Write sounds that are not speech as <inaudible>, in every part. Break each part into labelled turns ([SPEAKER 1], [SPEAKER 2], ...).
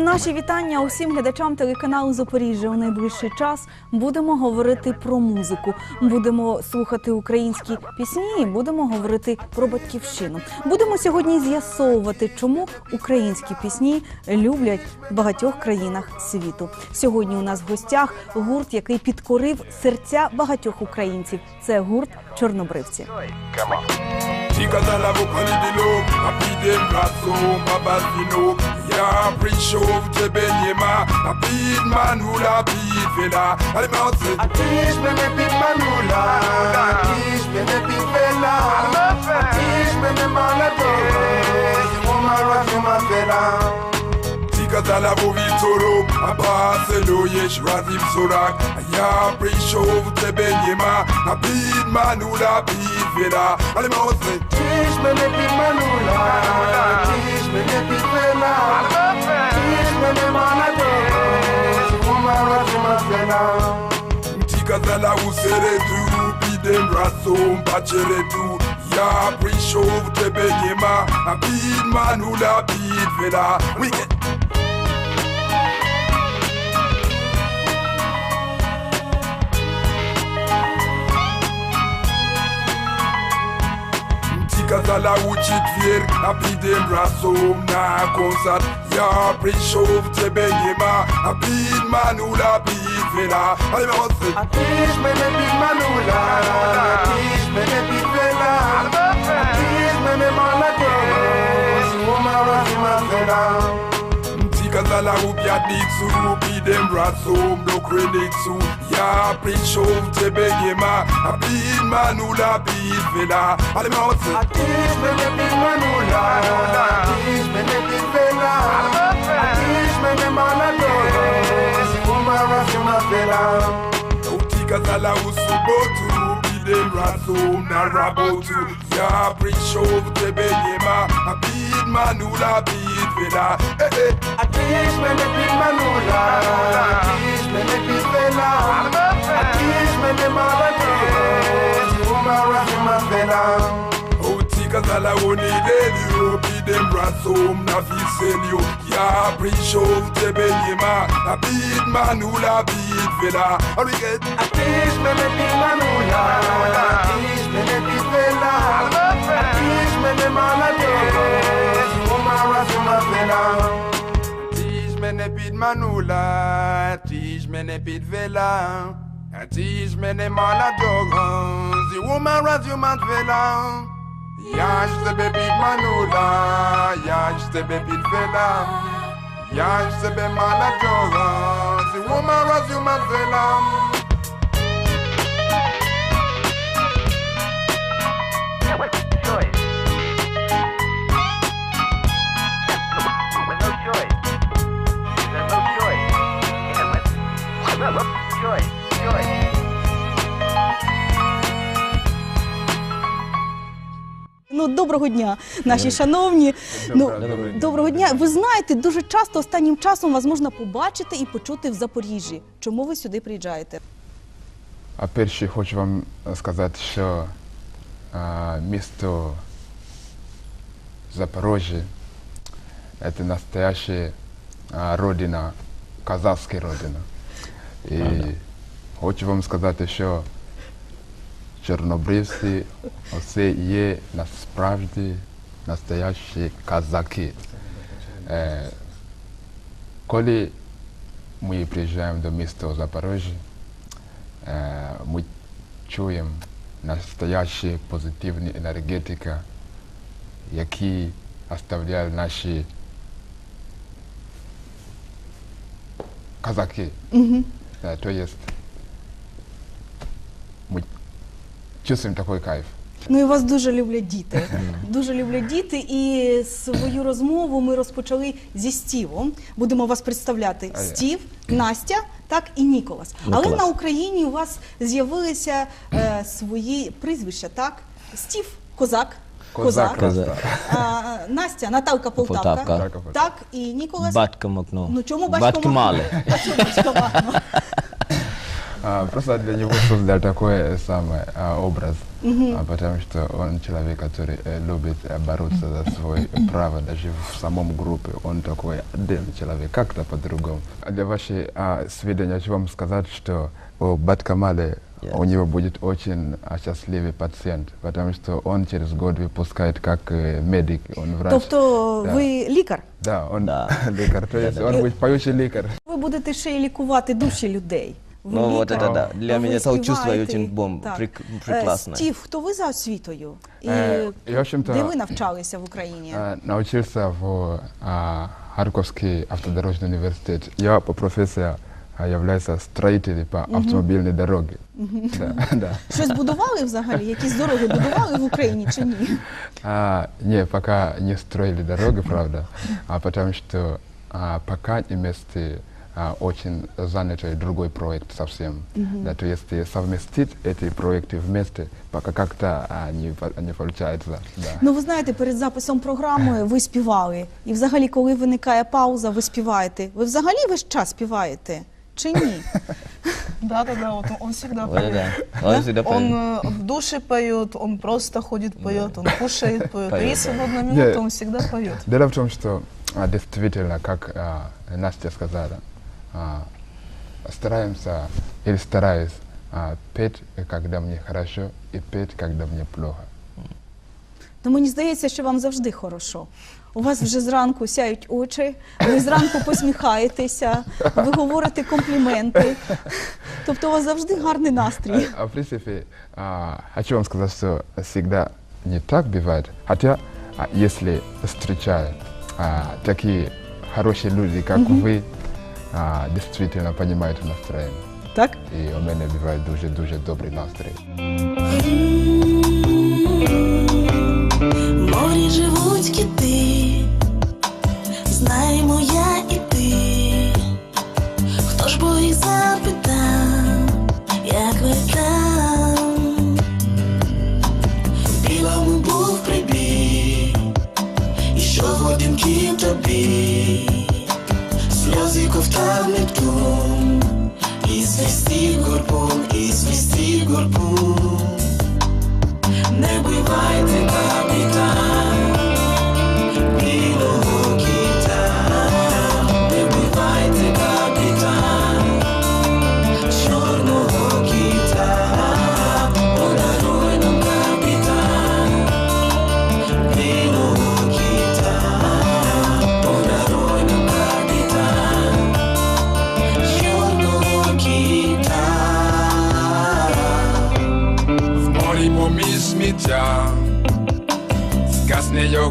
[SPEAKER 1] Наші вітання усім глядачам телеканалу Запоріжжя. У найближчий час будемо говорити про музику, будемо слухати українські пісні, і будемо говорити про батьківщину. Будемо сьогодні з'ясовувати, чому українські пісні люблять в багатьох країнах світу. Сьогодні у нас в гостях гурт, який підкорив серця багатьох українців. Це гурт Чорнобривці.
[SPEAKER 2] Sikazala vokalidilo apide mplaso mabasino ya prishov jebenyema apid manula apid vela ale mountain
[SPEAKER 3] atish me me pid manula atish me me pid vela atish me me malato vela Katala mówi co
[SPEAKER 2] rób, a baselujesz razem w zorach A ja przyszów, ciebie nie ma, a bit manula, bit wiera Ale
[SPEAKER 3] mocny Dziś mnie bit manula, dziś mnie bit wiera Dziś mnie mana dziś, umara trzyma zena Katala
[SPEAKER 2] usere tu, bidem rasom pacere tu. Ja przyszów, ciebie nie ma, a bit manula, bit wiera We get Kazala učit vir, a rasom na konsat Ya prišov tebe njema, a manula pid vela Ajme hoci!
[SPEAKER 3] A tiš mene pid manula, a tiš mene pid vela A tiš mene manate, si umara si
[SPEAKER 2] mazela Kazala upya diksu, rasom do Ya prišov tebe njema, big man who la. All the mouth
[SPEAKER 3] say, me the big man who la. Me the big fella. I me the man I don't. Si
[SPEAKER 2] kumba rasima fella. Utika zala. Dem rato na rabotu Ya pre-show yema A big man who
[SPEAKER 3] la me the big man who la me the
[SPEAKER 2] big fella alaonilelio bidembrasom na viselio ya prishov tebenyema na bid manula bid vela ariget
[SPEAKER 3] atish mene bid manula atish mene bid vela atish mene malade omara suma vela
[SPEAKER 2] mene bid manula, tige mene bid vela, tige mene maladogan, the woman raz you mad vela. Yash the baby Manula, Yash the baby Big Fela Ia ajută pe Malacora, The woman
[SPEAKER 4] was
[SPEAKER 1] uma, доброго дня, наші шановні. Ну, доброго дня. Ви знаєте, дуже часто останнім часом вас можна побачити і почути в Запоріжжі. Чому ви сюди приїжджаєте?
[SPEAKER 5] А перше хочу вам сказати, що а, місто Запорожжя – це настоящая а, родина, казахська родина. І хочу вам сказати, що чорнобривці – оце є насправді настоящі казаки. Е, коли ми приїжджаємо до міста Запорожжя, Е, ми чуємо настоящі позитивні енергетика, які оставляють наші казаки. Угу. То есть ми чувствуємо такий кайф.
[SPEAKER 1] Ну і вас дуже люблять діти. <laughs> Дуже люблять діти. І свою розмову ми розпочали зі Стівом. Будемо вас представляти. Стів, Настя, так і Ніколас. Але на Україні у вас з'явилися е, свої прізвища, так? Стів Козак.
[SPEAKER 5] Козак,
[SPEAKER 1] Козак.
[SPEAKER 5] Козак.
[SPEAKER 1] А, Настя, Наталка Полтавка.
[SPEAKER 6] Полтавка.
[SPEAKER 5] Так,
[SPEAKER 1] і Ніколас.
[SPEAKER 6] Батько Макно.
[SPEAKER 1] Ну чому батько
[SPEAKER 6] Батько
[SPEAKER 1] Махно?
[SPEAKER 6] мали. <laughs>
[SPEAKER 1] А чому батько Махно?
[SPEAKER 5] А, Просто для него создал такой самый а, образ, а, потому что он человек, который э, любит э, бороться за свое право, даже в самом группе. Он такой отдельный человек, как-то по-другому. А Для вашей а, сведения хочу вам сказать, что у Баткамале
[SPEAKER 6] Yeah.
[SPEAKER 5] у него будет очень а, счастливый пациент, потому что он через год выпускает как э, медик, он врач.
[SPEAKER 1] Тобто
[SPEAKER 5] Да.
[SPEAKER 1] ви лікар?
[SPEAKER 5] Да, он
[SPEAKER 6] Да. <laughs>
[SPEAKER 5] лекарь, то есть он будет поющий лекарь.
[SPEAKER 1] Ви будете ще й лікувати душі людей. Ви
[SPEAKER 6] Ну, вот
[SPEAKER 1] лікар,
[SPEAKER 6] это да. Для
[SPEAKER 1] ви
[SPEAKER 6] меня это чувство
[SPEAKER 1] співаєте.
[SPEAKER 6] очень бомба,
[SPEAKER 1] Так.
[SPEAKER 6] прек-
[SPEAKER 1] Е,
[SPEAKER 6] прекрасное.
[SPEAKER 1] Стів, хто ви за освітою? І
[SPEAKER 5] Е, я, в общем-то,
[SPEAKER 1] де ви навчалися в Україні?
[SPEAKER 5] А, научился в а, Харьковский автодорожный университет. Я по профессии а, являюсь строителем по автомобильной дороге. Да, да.
[SPEAKER 1] Щось будували взагалі? Якісь дороги будували в Україні чи ні?
[SPEAKER 5] А, не, пока не строили дороги, правда, а потому что а, пока вместе а, очень занятой другой проект совсем. Да, то есть э, совместить эти проекты вместе пока как-то а, не, по- не получается. Да.
[SPEAKER 1] Ну ви знаєте, перед записом програми ви <laughs> співали. І взагалі, коли виникає пауза, ви співаєте. Ви взагалі весь час співаєте? Чи ні? <laughs>
[SPEAKER 7] Да, да, да, вот он, он всегда
[SPEAKER 6] Вот
[SPEAKER 7] поет.
[SPEAKER 6] да. Он всегда
[SPEAKER 7] Он
[SPEAKER 6] поет.
[SPEAKER 7] э, в душе поет, он просто ходит, поет, он кушает, <laughs> поет. А
[SPEAKER 6] Поет,
[SPEAKER 7] если
[SPEAKER 6] да.
[SPEAKER 7] в одну минуту,
[SPEAKER 5] Не.
[SPEAKER 7] он всегда поет.
[SPEAKER 5] Дело в том, что а, действительно, как а, Настя сказала, а, стараемся или стараюсь а, петь, когда мне хорошо, и петь, когда мне плохо.
[SPEAKER 1] Ну мені здається, що вам завжди хорошо. У вас вже зранку сяють очі, ви зранку посміхаєтеся, ви говорите компліменти. Тобто у вас завжди гарний настрій.
[SPEAKER 5] А, в принципе, а, хочу вам сказать, что всегда не так бывает. Хотя, а, если встречаю а, такие хорошие люди, как вы, а, действительно понимают настроение.
[SPEAKER 1] Так?
[SPEAKER 5] И у меня бывает дуже-дуже добрый настрой.
[SPEAKER 8] В морі живуть кити, знаємо я і ти. Хто ж бо запитав, Нептун, і горбун, і свистів горбун. Не бивайте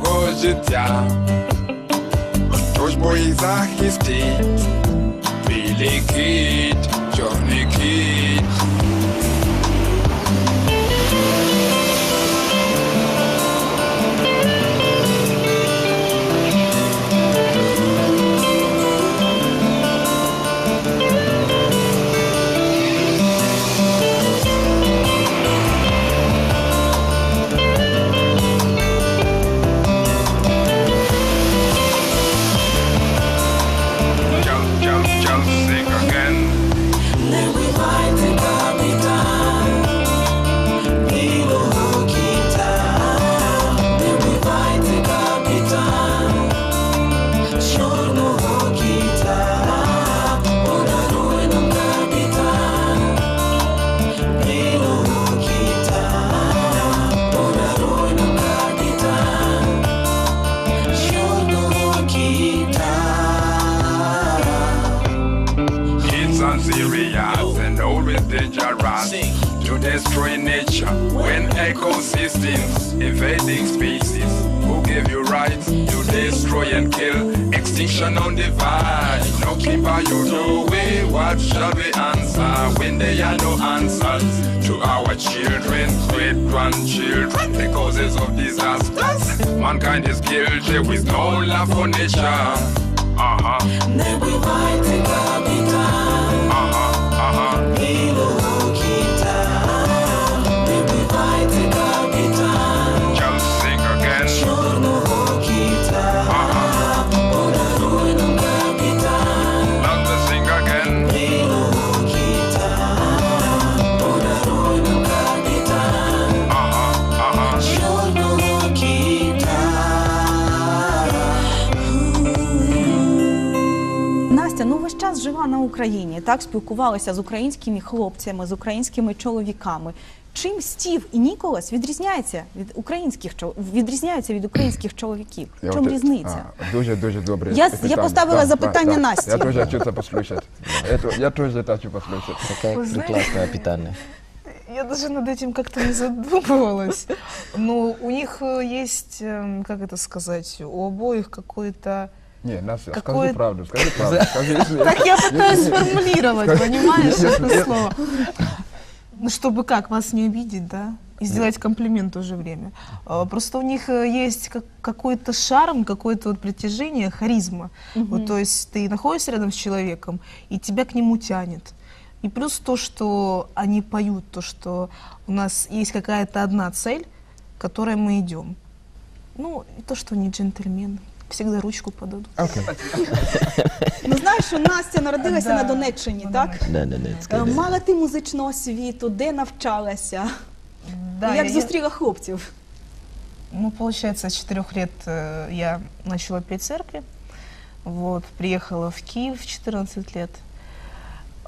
[SPEAKER 3] його життя. хтось боїть захистить? Білий кіт, чорний кіт. to destroy nature when ecosystems invading species. Who gave you rights to destroy and kill? Extinction on the vine. No keeper, you do. we. What shall we answer when there are no answers to our children, great grandchildren? The causes of disasters. Mankind is guilty with no love for nature. Uh huh. May we
[SPEAKER 8] fight together.
[SPEAKER 1] Україні, так спілкувалися з українськими хлопцями, з українськими чоловіками. Чим Стів і Ніколас відрізняються від українських чол- відрізняються від українських чоловіків? В
[SPEAKER 5] Я
[SPEAKER 1] чому
[SPEAKER 5] от,
[SPEAKER 1] різниця?
[SPEAKER 5] а, Дуже, дуже добре.
[SPEAKER 1] Я- я
[SPEAKER 5] питання.
[SPEAKER 1] поставила запитання Насті.
[SPEAKER 5] Я теж хочу це послухати. Я то- Я теж хочу послухати.
[SPEAKER 6] Какая
[SPEAKER 7] Вы знаете-
[SPEAKER 6] прекрасное питание.
[SPEAKER 7] Я даже над этим как-то не задумывалась. Но у них э, есть, эм, как это сказать, у обоих какой-то...
[SPEAKER 5] Ні, Настя,
[SPEAKER 7] Какое-
[SPEAKER 5] скажи правду, скажи правду. Скажи, если-
[SPEAKER 7] Так я пытаюсь сформулировать, понимаешь, это слово. Ну, чтобы как, вас не обидеть, да? И сделать комплимент в то же время. А, Просто у них э, есть как- какой-то шарм, какое-то вот притяжение, харизма. Вот, то есть ты находишься рядом с человеком, и тебя к нему тянет. И плюс то, что они поют, то, что у нас есть какая-то одна цель, к которой мы идем. Ну, и то, что они джентльмены. Всегда ручку подадут.
[SPEAKER 5] Окей.
[SPEAKER 1] Ну знаєш, що Настя народилася
[SPEAKER 7] Да,
[SPEAKER 1] на Донеччині,
[SPEAKER 7] на
[SPEAKER 1] так?
[SPEAKER 6] Да, да, да. это
[SPEAKER 1] Е,
[SPEAKER 6] сказали.
[SPEAKER 1] Мала ти музичну освіту, де навчалася?
[SPEAKER 7] Да,
[SPEAKER 1] Як
[SPEAKER 7] я-
[SPEAKER 1] зустріла хлопців?
[SPEAKER 7] Ну, получается, с четырех лет э, я начала петь в церкви. Вот, приехала в Киев в 14 лет.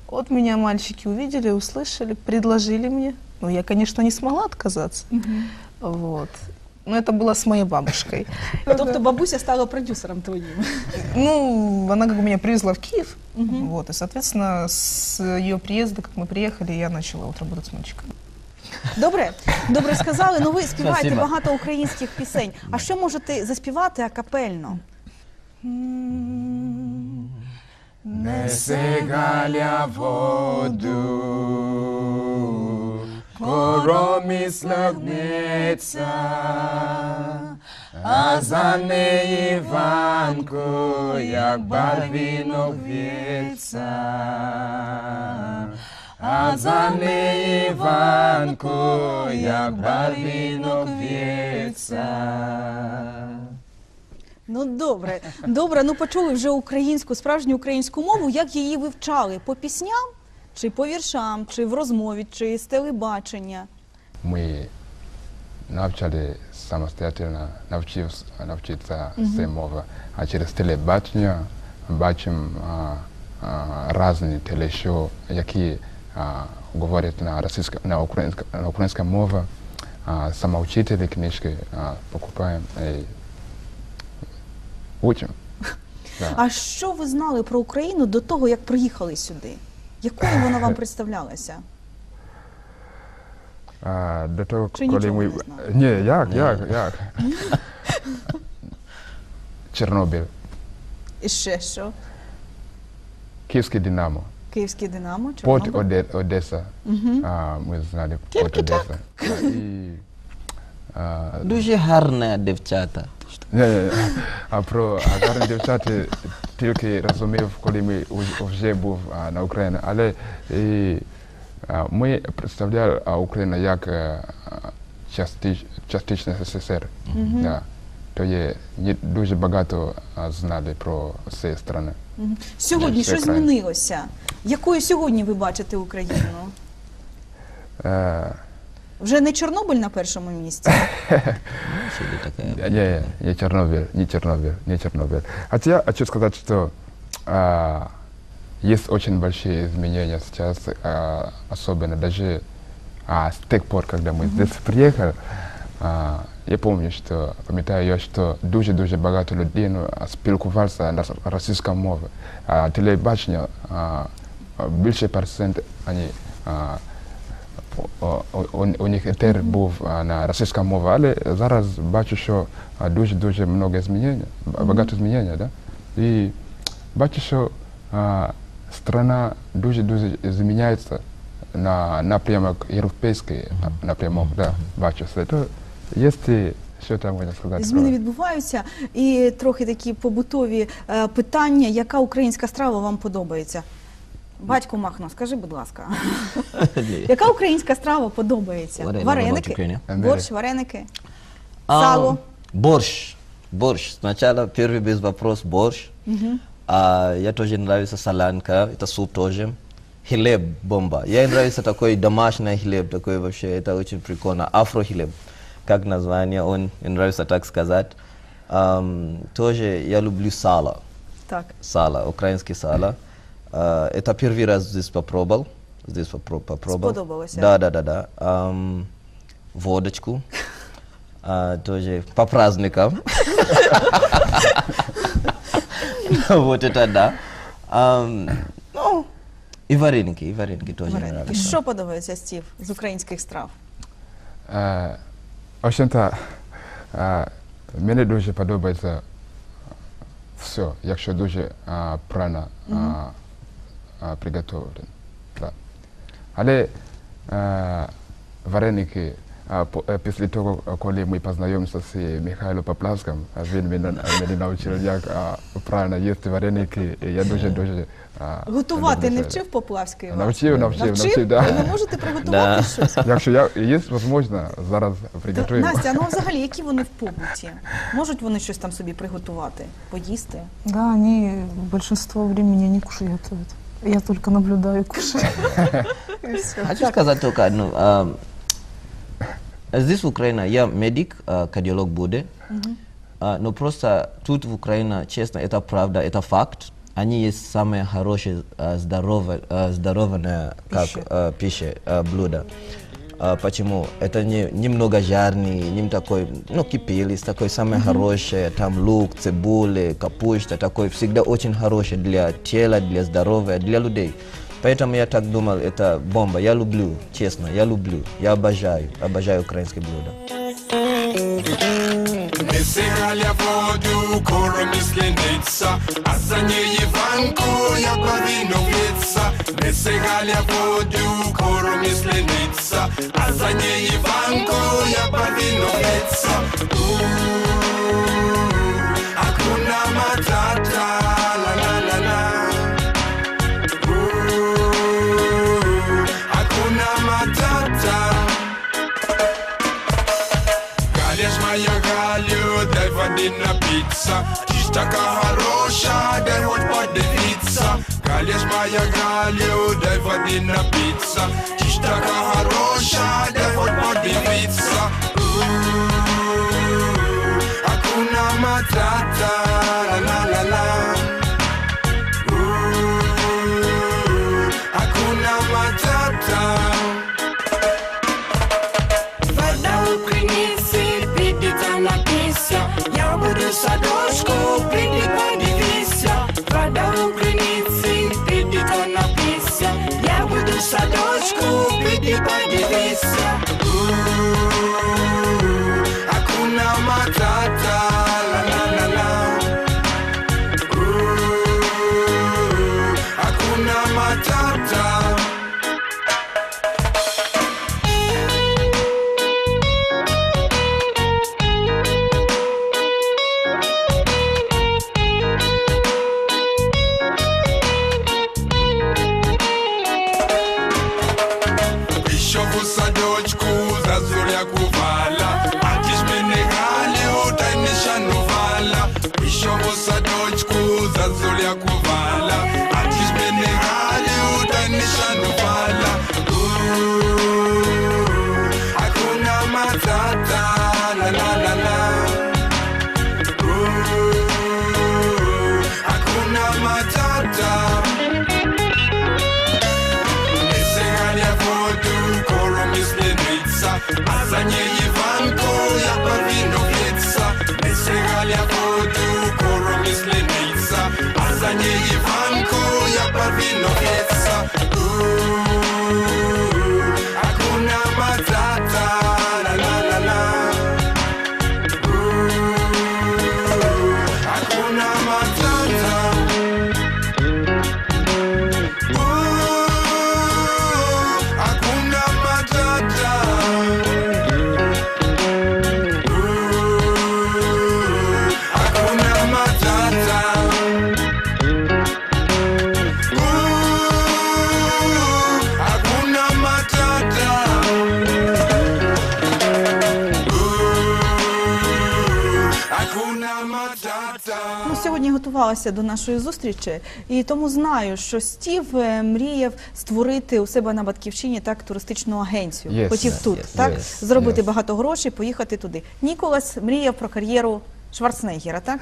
[SPEAKER 7] Вот меня мальчики увидели, услышали, предложили мне. Ну, я, конечно, не смогла отказаться. Вот. Но это было с моей бабушкой. <laughs>
[SPEAKER 1] Тобто бабуся стала продюсером твоїм.
[SPEAKER 7] Ну, она как бы меня привезла в Киев. Вот, и, соответственно, с ее приезда, как мы приехали, я начала вот работать с мальчиками.
[SPEAKER 1] Добре, добре сказали. Ну ви співаєте
[SPEAKER 6] Спасибо.
[SPEAKER 1] багато українських пісень. А що можете заспівати акапельно?
[SPEAKER 5] Несе Галя воду, коромислах гнеться, а за неї Іванко, як барвінок в'ється. А за неї Іванко, як барвінок в'ється.
[SPEAKER 1] Ну добре, добре. Ну почули вже українську, справжню українську мову. Як її вивчали? По пісням, чи по віршам, чи в розмові, чи з телебачення?
[SPEAKER 5] Ми навчали самостоятельно навчив, навчитися цієї мови. А через телебачення бачимо різні телешоу, які а, говорять на російська, на українська, на українська мова. А, самоучителі книжки а, покупаємо і учимо. <laughs> Да.
[SPEAKER 1] А що ви знали про Україну до того, як приїхали сюди? Якою вона вам <laughs> представлялася?
[SPEAKER 5] А, до того,
[SPEAKER 1] Чи
[SPEAKER 5] коли
[SPEAKER 1] нічого
[SPEAKER 5] ми...
[SPEAKER 1] не знали?
[SPEAKER 5] Ні, як, як, як? Чорнобиль,
[SPEAKER 1] І ще що?
[SPEAKER 5] Київське Динамо.
[SPEAKER 1] Київське Динамо,
[SPEAKER 5] Порт
[SPEAKER 1] Чорнобиль?
[SPEAKER 5] Оде, Одеса. А, ми знали Порт Одеса. І,
[SPEAKER 6] Дуже гарне дівчата.
[SPEAKER 5] ні, ні. а про гарні дівчата тільки розумів, коли ми вже був на Україні. Але і, ми представляли Україну як е, частич, частичний СССР. Да. То є дуже багато знали про цієї країни.
[SPEAKER 1] Сьогодні що змінилося? Якою сьогодні ви бачите Україну?
[SPEAKER 5] Е,
[SPEAKER 1] Вже не Чорнобиль на першому місці. <laughs>
[SPEAKER 6] Сюда такая.
[SPEAKER 5] Не, не, не Чернобыль, не Чернобыль, не Чернобыль. Хотя я хочу сказать, что а, есть очень большие изменения сейчас, а, особенно даже а, с тех пор, когда мы здесь приехали, а, я помню, что, пам'ятаю я, що дуже-дуже багато людей ну, спілкувалися на російській мові. А телебачення, а, більше процент, вони, а, о- о- у, них етер був на російська мова, але зараз бачу, що дуже-дуже много змінень, багато змінень, да? І бачу, що страна дуже-дуже зміняється на напрямок європейський напрямок, да, бачу це. То є що там можна сказати?
[SPEAKER 1] Зміни відбуваються. І трохи такі побутові е, питання, яка українська страва вам подобається? Батько Махно, скажи, будь ласка, <laughs> яка українська страва подобається?
[SPEAKER 6] What I know about
[SPEAKER 1] Вареники,
[SPEAKER 6] Ukraine?
[SPEAKER 1] борщ, вареники,
[SPEAKER 6] А,
[SPEAKER 1] сало.
[SPEAKER 6] Борщ. Борщ. Сначала первый без вопрос борщ. А, я тоже нравится солянка, это суп тоже. Хлеб бомба. Я нравится такой домашний хлеб, такой вообще, это очень прикольно. Афро хлеб, как название, он мне нравится так сказать. Ам, тоже я люблю сало.
[SPEAKER 1] Так.
[SPEAKER 6] Сало, украинский сало. А, это первый раз здесь попробовал. Здесь попро- попробовал.
[SPEAKER 1] Сподобалось, а?
[SPEAKER 6] Да, да, да, да. Ам, водочку. А, тоже по праздникам. <laughs> Вот это да. Ам, Ну, и вареники, и вареники тоже
[SPEAKER 1] Вареники.
[SPEAKER 6] нравятся.
[SPEAKER 1] Що подобається Стів з українських страв?
[SPEAKER 5] Е, В общем-то, е, мені дуже подобається все, якщо дуже е, правильно Е, е. Да. Але е, вареники, е, по- е, після того, коли ми познайомилися з Михайлом Поплавським, е, він мене, мене навчив, як е, правильно їсти вареники, і я дуже-дуже е,
[SPEAKER 1] Готувати
[SPEAKER 5] люблю
[SPEAKER 1] не
[SPEAKER 5] це.
[SPEAKER 1] вчив Поплавський? вас?
[SPEAKER 5] Навчив, навчив, навчив, да.
[SPEAKER 1] Ви можете приготувати
[SPEAKER 6] Да.
[SPEAKER 1] щось?
[SPEAKER 5] Якщо я, є можливість, зараз
[SPEAKER 1] Та,
[SPEAKER 5] приготуємо.
[SPEAKER 1] Настя, ну взагалі, які вони в побуті? Можуть вони щось там собі приготувати, поїсти?
[SPEAKER 7] Да, они большинство времени не кушают готовят. Я только наблюдаю, кушаю. <laughs> И все.
[SPEAKER 6] Хочу сказать только одну. ам, Здесь в Украине я медик, а, кардиолог буде. А, Но просто тут в Украине, честно, это правда, это факт. Они есть самые хорошие а, здоровые, а, здоровые как,
[SPEAKER 1] Пища.
[SPEAKER 6] а, пища, а, блюда. А, Почему? Это не, немного жарный, не такой, ну, кипелис, такой самый хороший, там лук, цибули, капуста, такой всегда очень хороший для тела, для здоровья, для людей. Поэтому я так думал, это бомба. Я люблю, честно, я люблю, я обожаю, обожаю украинские блюда.
[SPEAKER 3] Несегаля воду, коромислениця, а за неї ванку, як барвіно в'ється. Несегаля воду, коромислениця, а за неї ванку, як барвіно в'ється. Hakuna matata, la la la la. Ooh, Hakuna matata. Галя ж моя Галю, дай воды напиться Taka хороша, дай хоть подивиться колес ж моя Галю, дай воды напиться Чиż така хороша, дай хоть подивиться
[SPEAKER 1] готувалася до нашої зустрічі, і тому знаю, що Стів е, мріяв створити у себе на батьківщині так туристичну агенцію.
[SPEAKER 5] Yes,
[SPEAKER 1] Хотів
[SPEAKER 5] yes,
[SPEAKER 1] тут
[SPEAKER 6] yes,
[SPEAKER 1] так
[SPEAKER 5] yes,
[SPEAKER 1] зробити
[SPEAKER 5] yes.
[SPEAKER 1] багато грошей, поїхати туди. Ніколас мріяв про кар'єру Шварценеггера, так?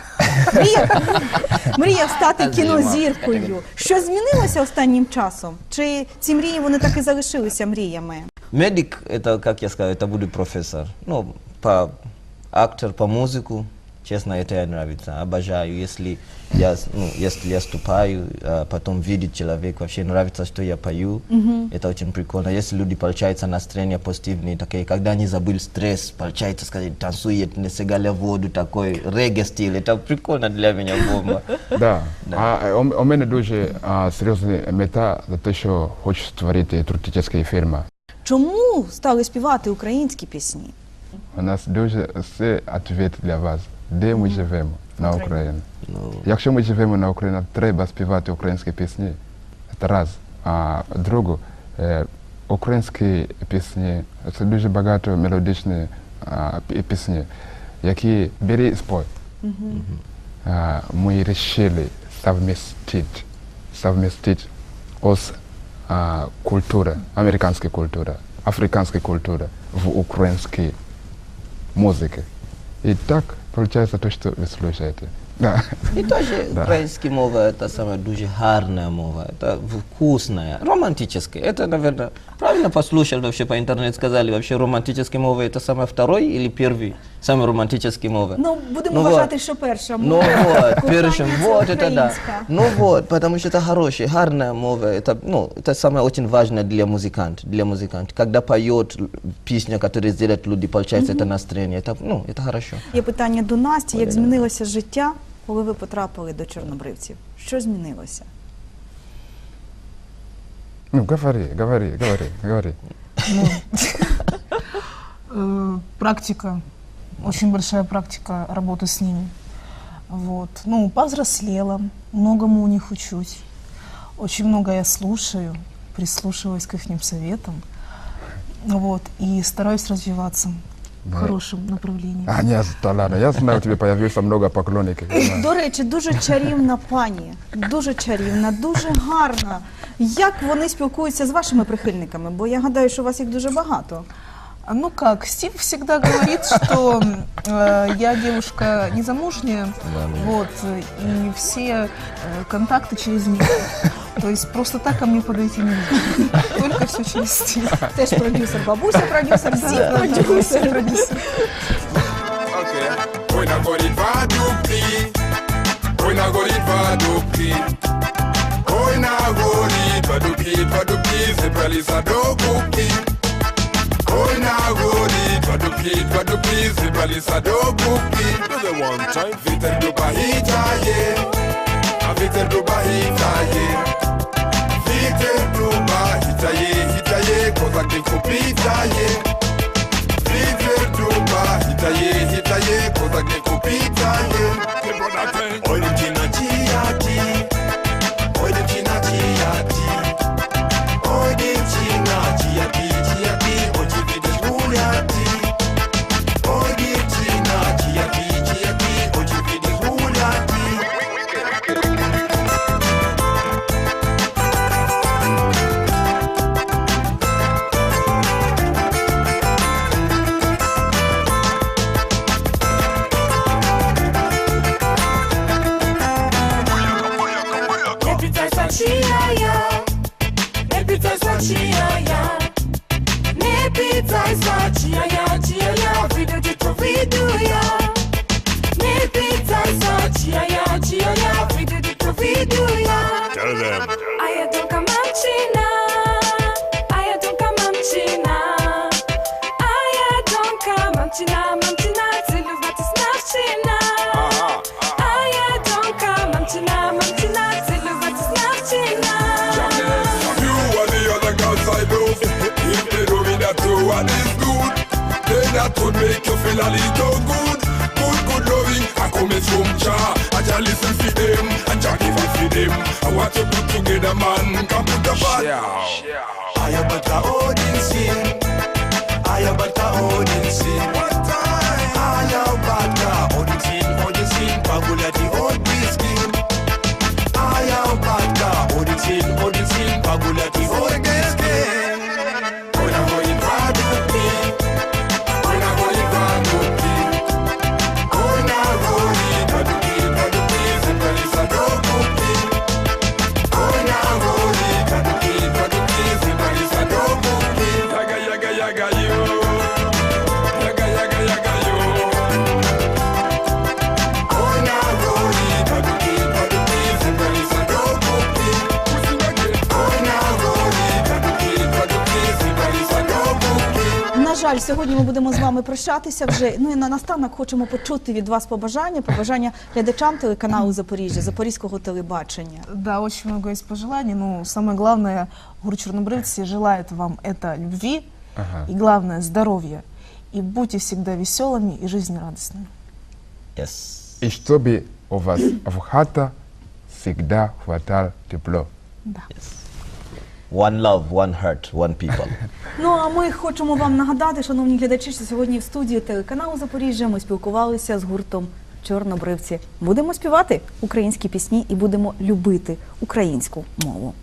[SPEAKER 1] Мріяв, <laughs> мріяв стати кінозіркою. Що змінилося останнім часом? Чи ці мрії вони так і залишилися мріями?
[SPEAKER 6] Медик, это, как я сказал, это будет профессор. Ну, по актер, по музыку, честно, это я нравится. Обожаю, если я, с- ну, если я ступаю, а потом видит человек, вообще нравится, что я пою, это очень прикольно. Если люди получается настроение позитивные, такие, когда они забыли стресс, получается сказать, танцует, не сыгали воду, такой регги стиль, это прикольно для меня бомба. <laughs>
[SPEAKER 5] Да. А е, у, у мене дуже а, серйозна мета за те, що хочу створити туристичні фільми.
[SPEAKER 1] Чому стали співати українські пісні?
[SPEAKER 5] У нас дуже все відповідь для вас. Де ми живемо на Україні? Якщо ми живемо на Україні, треба співати українські пісні. Це раз. А друге, е, українські пісні, це дуже багато мелодичні пісні, які бери спой. Ми вирішили совместити, совместити ось культура, американська культура, африканська культура в українській музыке. И так получается то, что вы слушаете. Да.
[SPEAKER 6] И тоже
[SPEAKER 5] Да.
[SPEAKER 6] украинская мова это самая дуже гарная мова, это вкусная, романтическая. Это, наверное, правильно послушали вообще по интернету сказали, вообще романтическая мова это самая второй или первый самый романтический мова?
[SPEAKER 1] Ну, будемо
[SPEAKER 6] Ну,
[SPEAKER 1] вважати,
[SPEAKER 6] вот.
[SPEAKER 1] що перша
[SPEAKER 6] Ну
[SPEAKER 1] мова
[SPEAKER 6] вот,
[SPEAKER 1] кохання
[SPEAKER 6] першим,
[SPEAKER 1] це
[SPEAKER 6] вот это да.
[SPEAKER 1] українська.
[SPEAKER 6] Ну вот, потому что это хорошая, гарная мова, это, ну, это самое очень важное для музыканта, для музыканта. Когда поет л- песню, которую сделают люди, получается это настроение, это, ну, это хорошо.
[SPEAKER 1] Є питання до Насті, як змінилося життя, коли ви потрапили до чорнобривців? Що змінилося?
[SPEAKER 5] Ну, говори, говори, говори, говори.
[SPEAKER 7] Э, практика, очень большая практика работы с ними. Вот. Ну, повзрослела, многому у них учусь. Очень много я слушаю, прислушиваюсь к их советам. Вот. И стараюсь развиваться в хорошому направлінні.
[SPEAKER 5] А, ні, Талана, я знаю, у тебя появилось много поклонників.
[SPEAKER 1] До речі, дуже чарівна пані, дуже чарівна, дуже гарна. Як вони спілкуються з вашими прихильниками? Бо я гадаю, що у вас їх дуже багато.
[SPEAKER 7] А ну как, Стив всегда говорит, что э, я девушка незамужняя, да, вот, и все э, контакты через меня. То есть просто так ко мне подойти нельзя. Только все через Стив.
[SPEAKER 1] Ты же продюсер, бабуся продюсер,
[SPEAKER 7] Стив продюсер.
[SPEAKER 1] продюсер.
[SPEAKER 7] Ой,
[SPEAKER 3] на Onagodi, Paduki, Paduki, Zibalisa Dobuki, do the one time, Vitel Dubahita, yeah, Vitel Dubahita, yeah, Vitel Dubahita, yeah, Hita, yeah, Kozaki Kupita, yeah, Vitel Dubahita, yeah, Hita, yeah, Kozaki Kupita, yeah, Oi,
[SPEAKER 1] Yeah. Yeah. сьогодні ми будемо з вами прощатися вже. Ну і на настанок хочемо почути від вас побажання, побажання глядачам телеканалу Запоріжжя, Запорізького телебачення.
[SPEAKER 7] Да, очень много есть пожеланий. Ну, самое главное, Гуру Чернобрывцы желает вам это любви
[SPEAKER 5] Ага.
[SPEAKER 7] и, главное, здоровья. И будьте всегда веселыми и жизнерадостными.
[SPEAKER 6] Yes.
[SPEAKER 5] И чтобы у вас в хата всегда хватало тепло.
[SPEAKER 6] One love, one heart, one people. <laughs>
[SPEAKER 1] Ну а ми хочемо вам нагадати, шановні глядачі, що сьогодні в студії телеканалу Запоріжжя ми спілкувалися з гуртом Чорнобривці. Будемо співати українські пісні і будемо любити українську мову.